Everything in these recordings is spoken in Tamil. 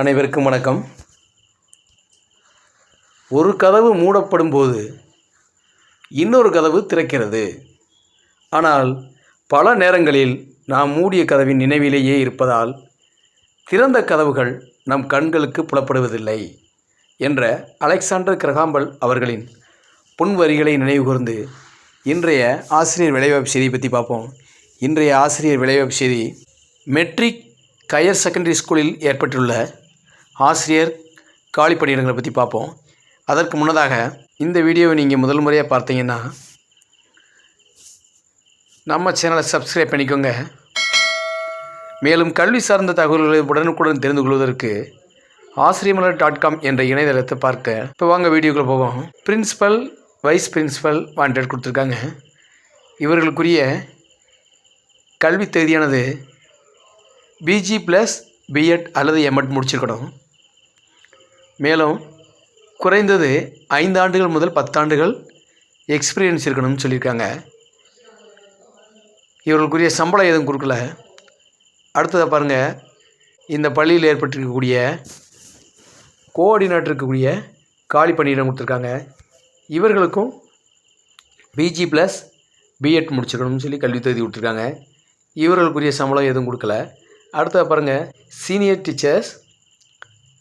அனைவருக்கும் வணக்கம். ஒரு கதவு மூடப்படும் போது இன்னொரு கதவு திறக்கிறது. ஆனால் பல நேரங்களில் நாம் மூடிய கதவின் நினைவிலேயே இருப்பதால் திறந்த கதவுகள் நம் கண்களுக்கு புலப்படுவதில்லை என்ற அலெக்சாண்டர் கிரகாம்பல் அவர்களின் புன்வரிகளை நினைவுகூர்ந்து இன்றைய ஆசிரியர் விளைவாய்ப்பு செய்தியை பற்றி பார்ப்போம். இன்றைய ஆசிரியர் விளைவாய்ப்பு செய்தி மெட்ரிக் ஹையர் செகண்டரி ஸ்கூலில் ஏற்பட்டுள்ள ஆசிரியர் காலி பணியிடங்களை பற்றி பார்ப்போம். அதற்கு முன்னதாக இந்த வீடியோவை நீங்கள் முதல் முறையாக பார்த்தீங்கன்னா நம்ம சேனலை சப்ஸ்கிரைப் பண்ணிக்கோங்க. மேலும் கல்வி சார்ந்த தகவல்களை உடனுக்குடன் தெரிந்து கொள்வதற்கு ஆசிரியமலர் டாட் காம் என்ற இணையதளத்தை பார்க்க இப்போ வாங்க வீடியோக்குள்ளே போவோம். பிரின்சிபல் வைஸ் பிரின்ஸிபல் வாண்டட் கொடுத்துருக்காங்க. இவர்களுக்குரிய கல்வி தகுதியானது பிஜி ப்ளஸ் பிஎட் அல்லது எம்எட் முடிச்சிருக்கணும். மேலும் குறைந்தது ஐந்து ஆண்டுகள் முதல் பத்தாண்டுகள் எக்ஸ்பீரியன்ஸ் இருக்கணும்னு சொல்லியிருக்காங்க. இவர்களுக்குரிய சம்பளம் எதுவும் கொடுக்கல. அடுத்ததை பாருங்கள் இந்த பள்ளியில் ஏற்பட்டிருக்கக்கூடிய கோஆர்டினேட்டர் இருக்கக்கூடிய காலி பணியிடம் கொடுத்துருக்காங்க. இவர்களுக்கும் பிஜி ப்ளஸ் பிஎட் முடிச்சிருக்கணும்னு சொல்லி கல்வி தகுதி கொடுத்துருக்காங்க. இவர்களுக்குரிய சம்பளம் எதுவும் கொடுக்கல. அடுத்தது பாருங்கள் சீனியர் டீச்சர்ஸ்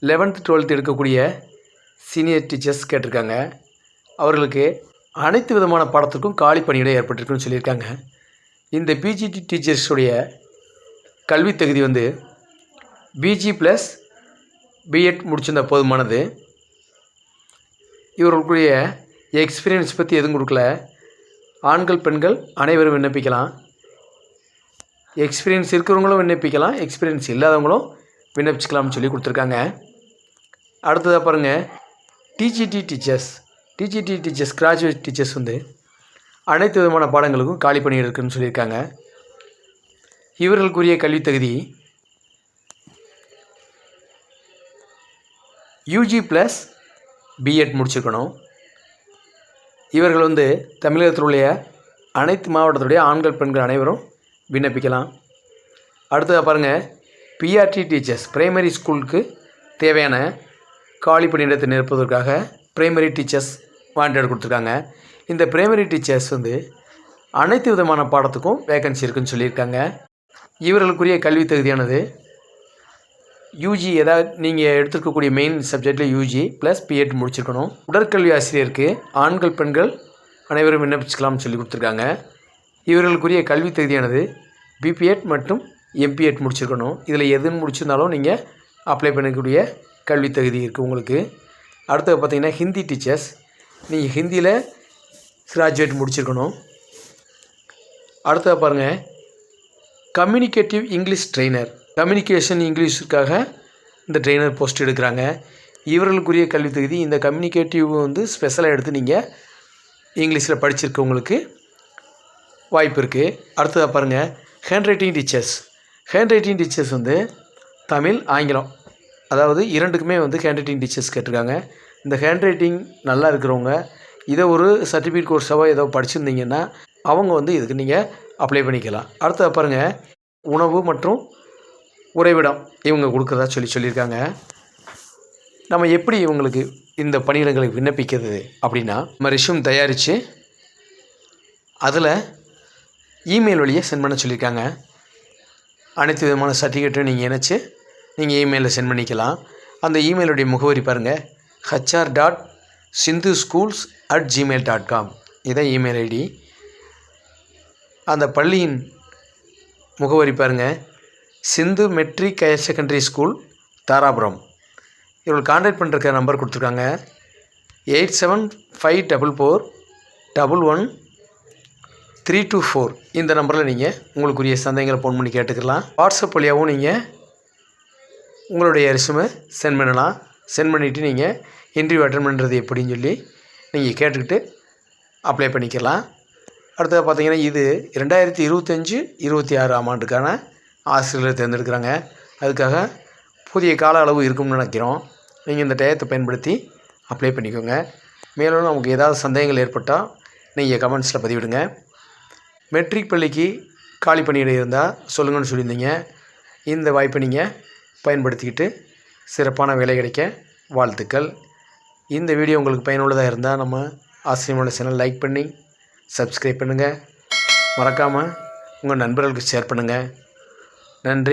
லெவன்த்து டுவெல்த்து எடுக்கக்கூடிய சீனியர் டீச்சர்ஸ் கேட்டிருக்காங்க. அவர்களுக்கு அனைத்து விதமான பாடத்திற்கும் காலி பணியிடம் ஏற்பட்டிருக்குன்னு சொல்லியிருக்காங்க. இந்த பிஜிடி டீச்சர்ஸுடைய கல்வி தகுதி வந்து பிஜி ப்ளஸ் பிஎட் முடிச்சிருந்த போதுமானது. இவர்களுக்குரிய எக்ஸ்பீரியன்ஸ் பற்றி எதுவும் கொடுக்கல. ஆண்கள் பெண்கள் அனைவரும் விண்ணப்பிக்கலாம். எக்ஸ்பீரியன்ஸ் இருக்கிறவங்களும் விண்ணப்பிக்கலாம். எக்ஸ்பீரியன்ஸ் இல்லாதவங்களும் விண்ணப்பிச்சுக்கலாம்னு சொல்லி கொடுத்துருக்காங்க. அடுத்ததாக பாருங்கள் TGT teachers TGT teachers graduate teachers வந்து அனைத்து விதமான பாடங்களுக்கும் காலி பணிகள் இருக்குன்னு சொல்லியிருக்காங்க. இவர்களுக்குரிய கல்வித் தகுதி யூஜி ப்ளஸ் பிஎட் முடிச்சிருக்கணும். இவர்கள் வந்து தமிழகத்தில் உள்ள அனைத்து மாவட்டத்துடைய ஆண்கள் பெண்கள் அனைவரும் விண்ணப்பிக்கலாம். அடுத்ததாக பாருங்கள் பிஆர்டி டீச்சர்ஸ் ப்ரைமரி ஸ்கூலுக்கு தேவையான காலி பணியிடத்தை நிரப்புவதற்காக பிரைமரி டீச்சர்ஸ் வாண்டட் கொடுத்துருக்காங்க. இந்த பிரைமரி டீச்சர்ஸ் வந்து அனைத்து விதமான பாடத்துக்கும் வேகன்சி இருக்குன்னு சொல்லியிருக்காங்க. இவர்களுக்குரிய கல்வி தகுதியானது யூஜி ஏதாவது நீங்கள் எடுத்துருக்கக்கூடிய மெயின் சப்ஜெக்டில் யூஜி ப்ளஸ் பிஎட் முடிச்சிருக்கணும். உடற்கல்வி ஆசிரியருக்கு ஆண்கள் பெண்கள் அனைவரும் விண்ணப்பிச்சுக்கலாம்னு சொல்லி கொடுத்துருக்காங்க. இவர்களுக்குரிய கல்வி தகுதியானது பிபிஎட் மற்றும் எம்பிஎட் முடிச்சிருக்கணும். இதில் எது முடிச்சிருந்தாலும் நீங்கள் அப்ளை பண்ணக்கூடிய கல்வி தகுதி இருக்குது உங்களுக்கு. அடுத்தது பார்த்தீங்கன்னா ஹிந்தி டீச்சர்ஸ். நீங்கள் ஹிந்தியில் கிராஜுவேட் முடிச்சிருக்கணும். அடுத்தது பாருங்கள் கம்யூனிகேட்டிவ் இங்கிலீஷ் ட்ரெயினர் கம்யூனிகேஷன் இங்கிலீஷுக்காக இந்த ட்ரெயினர் போஸ்ட் எடுக்கிறாங்க. இவர்களுக்குரிய கல்வி தகுதி இந்த கம்யூனிகேட்டிவ் வந்து ஸ்பெஷலாக எடுத்து நீங்கள் இங்கிலீஷில் படிச்சிருக்கவங்களுக்கு வாய்ப்பு இருக்குது அடுத்ததாக பாருங்கள் handwriting teachers handwriting teachers வந்து தமிழ் ஆங்கிலம். அதாவது இரண்டுக்குமே வந்து ஹேண்ட் ரைட்டிங் டீச்சர்ஸ் கேட்டிருக்காங்க. இந்த ஹேண்ட் ரைட்டிங் நல்லா இருக்கிறவங்க இதை ஒரு சர்டிஃபிகேட் கோர்ஸாவோ ஏதோ படிச்சிருந்தீங்கன்னா அவங்க வந்து இதுக்கு நீங்கள் அப்ளை பண்ணிக்கலாம். அடுத்த பாருங்கள் உணவு மற்றும் உறைவிடம் இவங்க கொடுக்குறதா சொல்லி சொல்லியிருக்காங்க. நம்ம எப்படி இவங்களுக்கு இந்த பணியிடங்களுக்கு விண்ணப்பிக்கிறது அப்படின்னா நம்ம ரெஷ்யூம் தயாரித்து அதில் இமெயில் வழியை சென்ட் பண்ண சொல்லியிருக்காங்க. அனைத்து விதமான சர்டிஃபிகேட்டும் நீங்கள் இணைச்சி நீங்கள் இமெயிலில் சென்ட் பண்ணிக்கலாம். அந்த இமெயிலுடைய முகவரி பாருங்கள் HR dot Sindhu schools at Gmail dot com இதான் இமெயில் ஐடி அந்த பள்ளியின் முகவரி பாருங்கள் Sindhu matric higher secondary school Dharapuram. இவர்கள் கான்டாக்ட் பண்ணுறக்க நம்பர் கொடுத்துருக்காங்க. Eight seven five double four double one three two four இந்த நம்பரில் நீங்கள் உங்களுக்குரிய சந்தேகங்களை ஃபோன் பண்ணி கேட்டுக்கலாம். வாட்ஸ்அப் வழியாகவும் நீங்கள் உங்களுடைய ரெசுமை சென்ட் பண்ணலாம். சென்ட் பண்ணிவிட்டு நீங்கள் இன்டர்வியூ அட்டன் பண்ணுறது எப்படின்னு சொல்லி நீங்கள் கேட்டுக்கிட்டு அப்ளை பண்ணிக்கலாம். அடுத்தது பார்த்தீங்கன்னா இது ரெண்டாயிரத்தி இருபத்தஞ்சி இருபத்தி ஆறாம் ஆண்டுக்கான ஆசிரியர்களை தேர்ந்தெடுக்கிறாங்க. அதுக்காக புதிய கால அளவு இருக்கும்னு நினைக்கிறோம். நீங்கள் இந்த டயத்தை பயன்படுத்தி அப்ளை பண்ணிக்கோங்க. மேலும் நமக்கு ஏதாவது சந்தேகங்கள் ஏற்பட்டால் நீங்கள் கமெண்ட்ஸில் பதிவிடுங்க. மெட்ரிக் பள்ளிக்கு காலி பணியிடம் இருந்தால் சொல்லுங்கன்னு சொல்லியிருந்தீங்க. இந்த வாய்ப்பை நீங்கள் பயன்படுத்திக்கிட்டு சிறப்பான வேலை கிடைக்க வாழ்த்துக்கள். இந்த வீடியோ உங்களுக்கு பயனுள்ளதாக இருந்தால் நம்ம ஆசிரியமான சேனல் லைக் பண்ணி சப்ஸ்கிரைப் பண்ணுங்கள் மறக்காமல் உங்கள் நண்பர்களுக்கு ஷேர் பண்ணுங்கள் நன்றி.